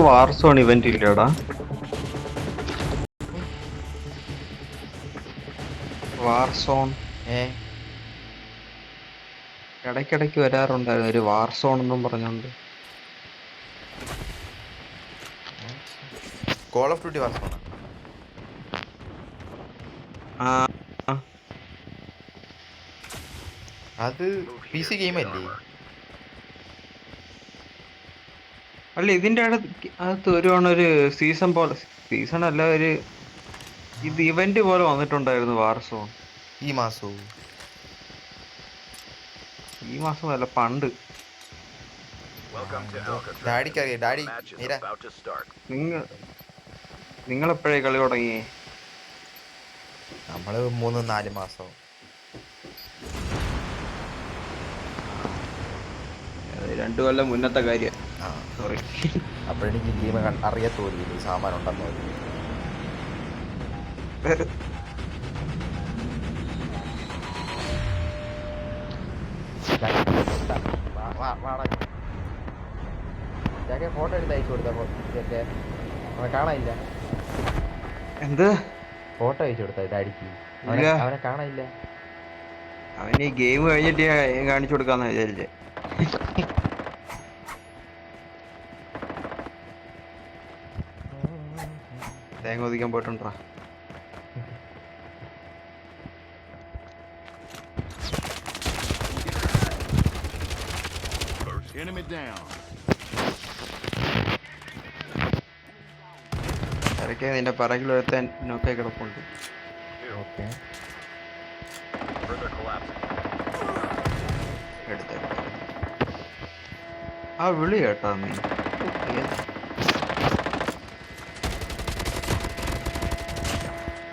Warzone event ഇല്ലടാ. Warzone ഇടയ്ക്കിടയ്ക്ക് വരാറുണ്ടായിരുന്നു ഒരു വാർസോൺ എന്നും പറഞ്ഞോണ്ട്. കോൾ ഓഫ് ഡ്യൂട്ടി വാർസോൺ അത് പി സി ഗെയിം അല്ലേ ഇതിന്റെ അടുത്ത് അകത്ത് വരുവാണ് ഒരു സീസൺ പോലെ സീസൺ അല്ല ഒരു ഇത് ഇവന്റ് പോലെ വന്നിട്ടുണ്ടായിരുന്നു വാർസോൺ ഈ മാസവും ഈ മാസം അല്ല പണ്ട്. ഡാഡിക്ക് അറിയാം ഡാഡി മീര. നിങ്ങൾ നിങ്ങളെപ്പോഴേ കളി തുടങ്ങിയേ? നമ്മൾ മൂന്ന് നാല് മാസം. രണ്ടു കൊല്ലം മുന്നത്തെ കാര്യം. ആ സോറി അപ്പോഴെനിക്ക് ഗെയിം അറിയത്തോലും ഈ സാമാനം ഉണ്ടെന്ന് പറഞ്ഞു ഫോട്ടോ എടുത്ത് അയച്ചു കൊടുത്ത? അവനെ കാണാനില്ല. എന്ത്? ഫോട്ടോ അയച്ചു കൊടുത്ത? അവനെ ഇല്ല. അവനെ കാണാനില്ല. അവന് ഗെയിം കഴിഞ്ഞിട്ട് ഞാൻ കാണിച്ചു കൊടുക്കാന്ന് വിചാരിച്ചേ. തേങ്ങ ഒതിക്കാൻ പോയിട്ടുണ്ടാ? Enemy down. ഇടയ്ക്ക് നിന്റെ പിറകിൽ ഒരുത്തൻ നോക്കേ കിടപ്പുണ്ട്. ഓക്കെ. എടുത്തെടുത്ത് ആ വിളി കേട്ടാ നീ.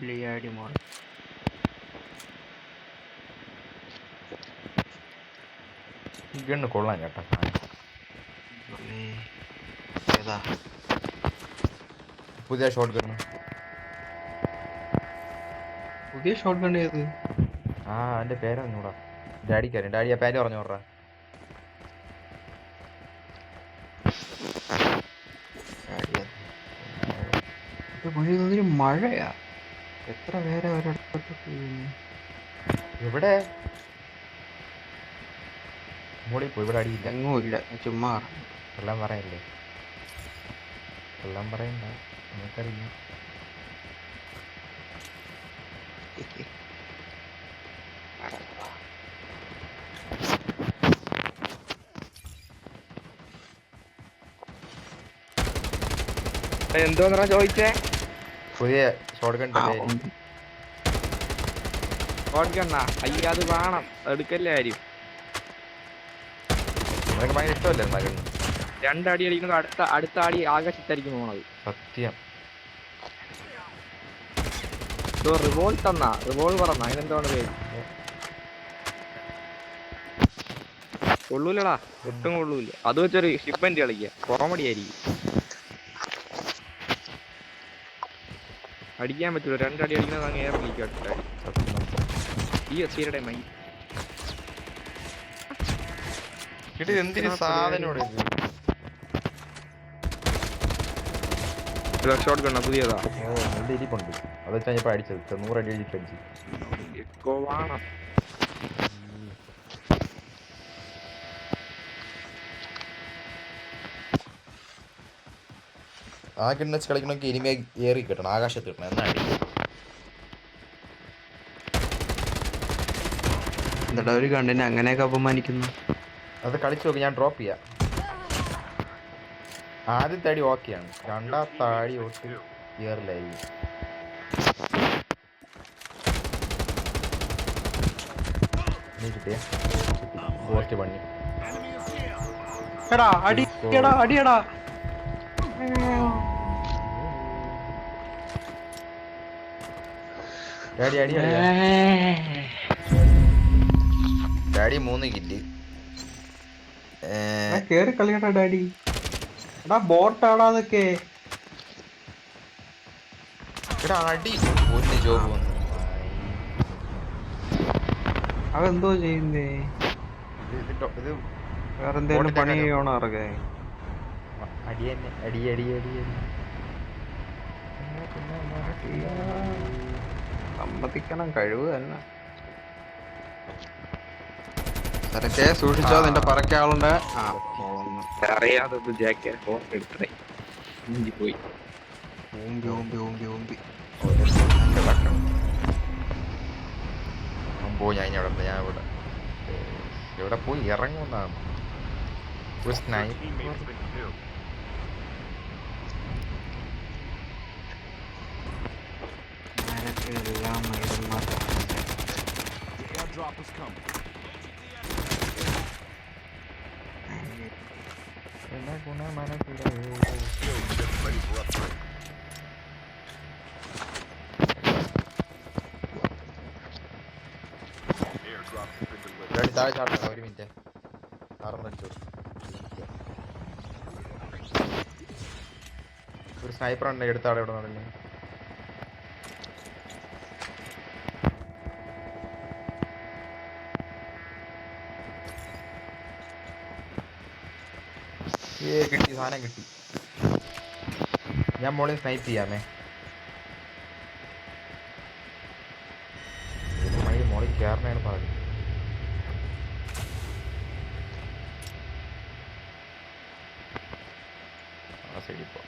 പിള്ളിയാടി മോൻ ഇങ്ങനെ ഗണ്ണ് കൊള്ളാം കേട്ടോ. ഏതാ? പുതിയ ഷോട്ട് ഗണ്ണ് പുതിയ ഷോട്ട് ഗൺ ഏത്? ആ എന്റെ പേരൊന്നുകൂടാ ഡാഡിക്ക് അറിയാം ഡാഡി ആ പേര് പറഞ്ഞു. ഇത് മുഴുവൻ മഴയാ. എത്ര പേരെ ഒരിടത്തോട്ട് പോകുന്നു ഇവിടെ. മോളി പോയി ഇവിടെ അടിയില്ല അങ്ങും ഇല്ല ചുമ്മാ. എല്ലാം പറയല്ലേ? എല്ലാം പറയണ്ട നമുക്കറിയാം എന്തോന്നാ ചോദിച്ചേ? പുതിയ ഷോട്ട് ഗൺ പേര് അയ്യ അത് വേണം. എടുക്കല്ലേ ആരും? നിനക്ക് ഭയങ്കര ഇഷ്ടമല്ലേ എന്നാ രണ്ടടി അടിക്കുന്നത് അടുത്ത അടുത്ത അടി ആകാശത്തായിരിക്കും പോണത് സത്യം. റിവോൾ തന്ന റിവോൾവർ എന്നാ. അതിനെന്താണ് പേര്? കൊള്ളൂലടാ. ഒട്ടും കൊള്ളൂല. അത് വെച്ചൊരു ഷിപ്പന്റെ കളിക്കുക കോമഡി ആയിരിക്കും. അടിക്കാൻ പറ്റൂല. രണ്ടടി അടിക്കുന്നത് അങ്ങ് ഏറെ ഈ എത്തിയുടെ മൈ ഇത് എന്തിന് ഷോട്ട് പുതിയതാ. ഓ നല്ല ഇരിപ്പുണ്ട്. അത് വെച്ചാൽ ഞാൻ ഇപ്പൊ അടിച്ചത്. തൊണ്ണൂറ് അടി അടിച്ച് അടിച്ചു. ആ ഗണ്ണ് വെച്ച് കളിക്കണമെങ്കിൽ ഇനിമേ ഏറി കിട്ടണം ആകാശത്ത് കിട്ടണം. എന്നാ എന്താടാ ഒരു കണ്ടിന് അങ്ങനെയൊക്കെ അപമാനിക്കുന്നു? അത് കളിച്ചു നോക്കി ഞാൻ ഡ്രോപ്പ് ചെയ്യാം. ആദ്യത്തെ അടി ഓക്കെയാണ് രണ്ടാമത്തെ അടി ഒട്ട് ഇയറിലായി കിട്ടിയ? പോസ്റ്റ് പണി എടാ അടി എടാ അടിയടാ. ഡാഡി അടി അടി ഡാഡി മൂന്ന് കില്ല് എടാ, കേറി കളിയടാ ഡാഡി. എടാ ബോട്ടാടാ അതൊക്കെ. എടാ അടി. ഒന്ന് ജോബ് വന്നു. അതെന്തോ ചെയ്യുന്നേ? ഇത് ഇത് ഡോ- ഇത് വേറെ എന്തെങ്കിലും പണി. ചെയ്യണോ ഇറങ്ങേ അടി തന്നെ അടി അടി അടി അടി. സമ്മതിക്കണം കഴിവ് തന്നെ. സരക്കെ സൂക്ഷിച്ചോ നിന്റെ പറക്കാളുണ്ട് അറിയാതെ ഫോൺ എടുത്തേ. ഇഞ്ചി പോയി. പോയി ഞാൻ ഇവിടെ ഞാൻ ഇവിടെ. ഇവിടെ പോയി ഇറങ്ങുന്നതാണ് ഒരു സ്നൈപ്പർ എല്ലാം മരുന്നതാണ് എല്ലാ ഗുണ മനസ്സിലായോ ഡാഡി താഴെ ചാടണം. ഒരു മിനിറ്റ്. ഒരു സ്നൈപ്പർ ഉണ്ട് എടുത്താളെ ഇവിടെ നടന്നു. ഏ കിട്ടി സാധനം കിട്ടി. ഞാൻ മോളിൽ സ്നൈപ്പ് ചെയ്യാമേ. മോളിൽ കയറണേന്ന് പറഞ്ഞു. ആ സൈഡിൽ പോ.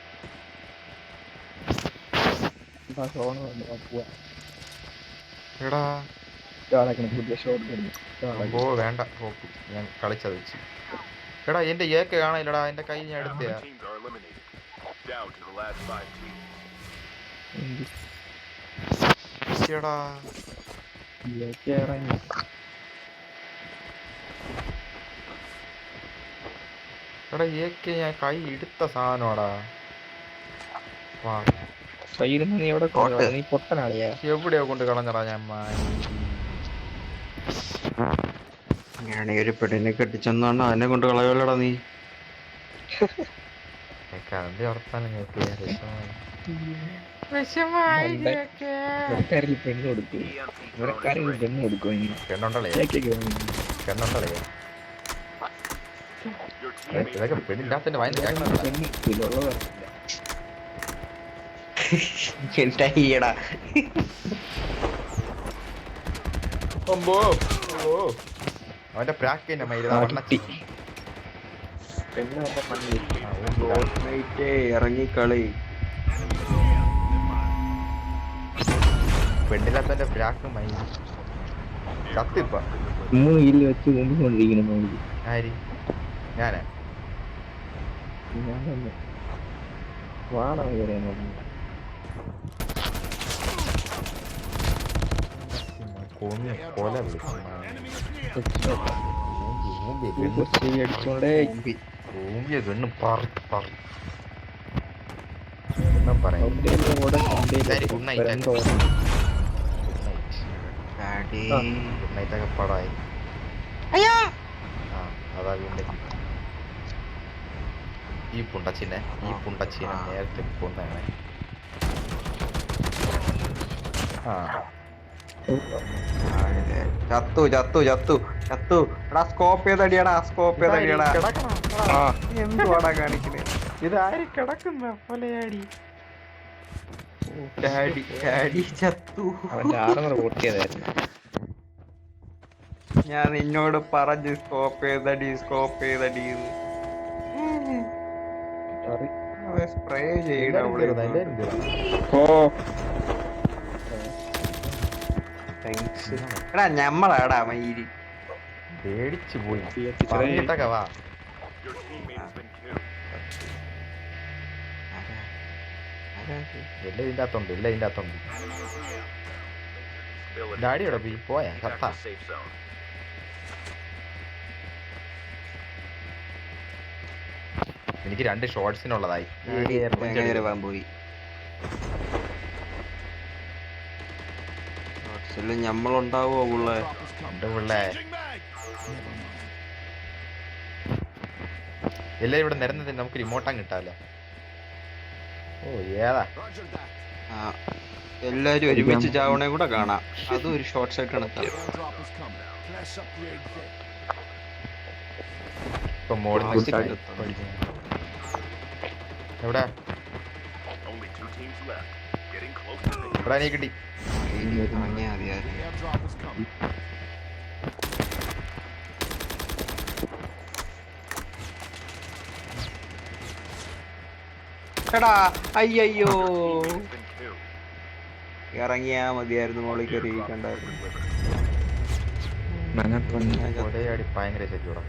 എടാ. ഓ വേണ്ട ഓക്കെ ഞാൻ കളിച്ചത് വെച്ച്. എടാ എന്റെ ഏക്ക് കാണാനില്ലടാ എന്റെ കൈ ഞാൻ എടുത്തയാ. എടാ. ഏക്ക് ഞാൻ കൈ എടുത്ത സാധനമാടാ. നീ എവിടെ. നീ പൊട്ടനാളിയാ. എവിടെയോ കൊണ്ട് കളഞ്ഞടാ ഞാൻ മാറ്റി. ഞാൻ ഒരു പെണ്ണിനെ കെട്ടിച്ചെന്നാണ് അതിനെ കൊണ്ട് കളയല്ലടാ നീ. അതിന്റെ വർത്താനം. ഇവിടെക്കാരിൽ പെണ്ണ് കൊടുക്കും. പെണ്ണ് കൊടുക്കും പെണ്ണുണ്ടല്ലേ പെണ്ണുണ്ടല്ലേ ഇതൊക്കെ പെണ്ണില്ലാത്തന്റെ വായന ഇതിലുള്ളത് എന്റെ അമ്പോ ഓ അവന്റെ പ്രാക്ക് തന്നെ മയിൽ വണ്ണത്തി ഇറങ്ങിക്കളി പെണ്ണില്ലാത്തന്റെ പ്രാക്ക് മയിൽ കത്തിപ്പ മൂന്ന് വെച്ച് മുമ്പിക്കൊണ്ടിരിക്കുന്നു മോളിൽ ആര്? ഞാനാ. ഞാൻ തന്നെ വാണം കയറിയാൻ പറഞ്ഞു കൊന്ന് കൊല വിളിച്ചു പെണ്ണ് പറ പറ എന്നാ പറയാ. ഓർമ്മ. ഡാഡി ഗുഡ് നൈറ്റ് ഒക്കെ പടായി അതാ വീണ്ടും ഈ പുണ്ടച്ചിനെ ഈ പുണ്ടച്ചിനെ നേരത്തെ കൊന്നാണ് ആ ചത്തു ചത്തു ചത്തു. ചത്തു. എടാ സ്കോപ്പ് ചെയ്തടിയടാ സ്കോപ്പ് ചെയ്തടിയടാ കിടക്കണം. ആ എന്തുവാടാ കാണിക്കണേ? ഇത് ആര് കിടക്കുന്ന പോലെയാടി. ഡാഡി ഡാഡി ചത്തു. ഞാൻ നിന്നോട് പറഞ്ഞു സ്കോപ്പ് ചെയ്തടി സ്കോപ്പ് ചെയ്തടി സ്പ്രേ ചെയ്യണം ഓ. എടാ ഞമ്മളാടാ മയിരി പേടിച്ചു പോയി. പറഞ്ഞിട്ടൊക്കെ വാ. അകത്തുണ്ട് അകത്തുണ്ട്. ഡാഡി പോയി? പോയാ കത്താ. എനിക്ക് രണ്ട് ഷോർട്സിനുള്ളതായി പോയി? ഷോർട്സിൽ ഞമ്മളുണ്ടാവോ ഉള്ള ഉണ്ട് പിള്ളേ. എല്ലാരും ഇവിടെ നിരന്നതിന് നമുക്ക് റിമോട്ടാൻ കിട്ടാലോ ഓ ഏതാ? എല്ലാരും ഒരുമിച്ച് ചാവണേ കൂടെ കാണാം. അതും ഒരു ഷോർട്ട് നിന്ന് idea. എവിടെ? എവിടെ നീ കിട്ടി. ഇറങ്ങിയാ മതിയായിരുന്നു എടാ അയ്യോ. ഇറങ്ങിയാ മതിയായിരുന്നു മോളിൽ കയറി കണ്ടായിരുന്നു ഒരേ അടി ഭയങ്കര ശരിയോടാ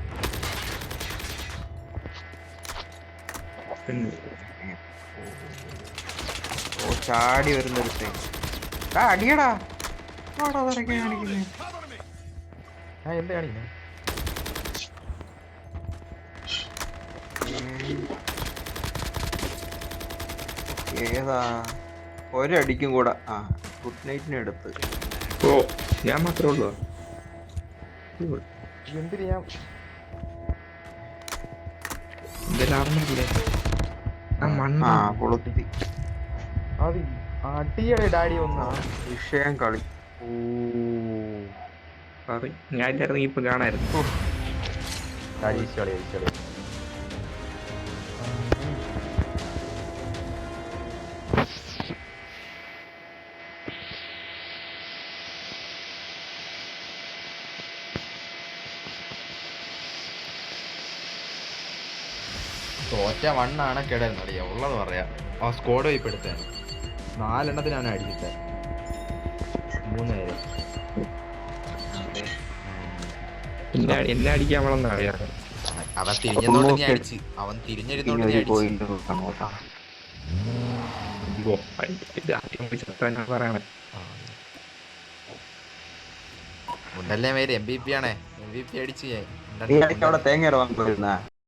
പിന്നെ ഓ ചാടി വരുന്ന ആ അടിയടാ. ആടാ അതൊക്കെ കാണിക്കുന്നേ. ആ എന്ത് കാണിക്കുന്നത് ഏതാ? ഒരടിക്കും കൂടെ. ആ ഗുഡ് നൈറ്റിന് എടുത്ത് ഓ ഞാൻ മാത്രമേ ഉള്ളൂ? എന്തിന് ഞാൻ എന്തെങ്കിലും ആ മണ്ണ ആ കൊളുത്തി അത് അടിയടെ ഡാഡി ഒന്നാ വിഷയം കളി. ഓ. സോറി ഞാൻ ഇല്ലായിരുന്നു ഇപ്പൊ കാണായിരുന്നു. തോറ്റ വണ്ണാണ് കിടന്നറിയാം ഉള്ളത് പറയാം. ആ സ്കോഡ് വൈപ്പ് എടുത്തേ ഞാൻ അടിച്ചിട്ട് മൂന്ന് പേര്. എന്നെ അടിക്കാൻ വളർന്ന അറിയാം അവൻ തിരിഞ്ഞതോണ്ട് നീ അടിച്ച് അവൻ തിരിഞ്ഞിരുന്നോണ്ട് അടിച്ച്. ഞാൻ പറയണേ ഉണ്ടല്ലേ മേര്? എം ബി പി ആണേ. എം ബി പി അടിച്ച്. ഞാൻ നീ ഇടയ്ക്ക് അവിടെ തേങ്ങ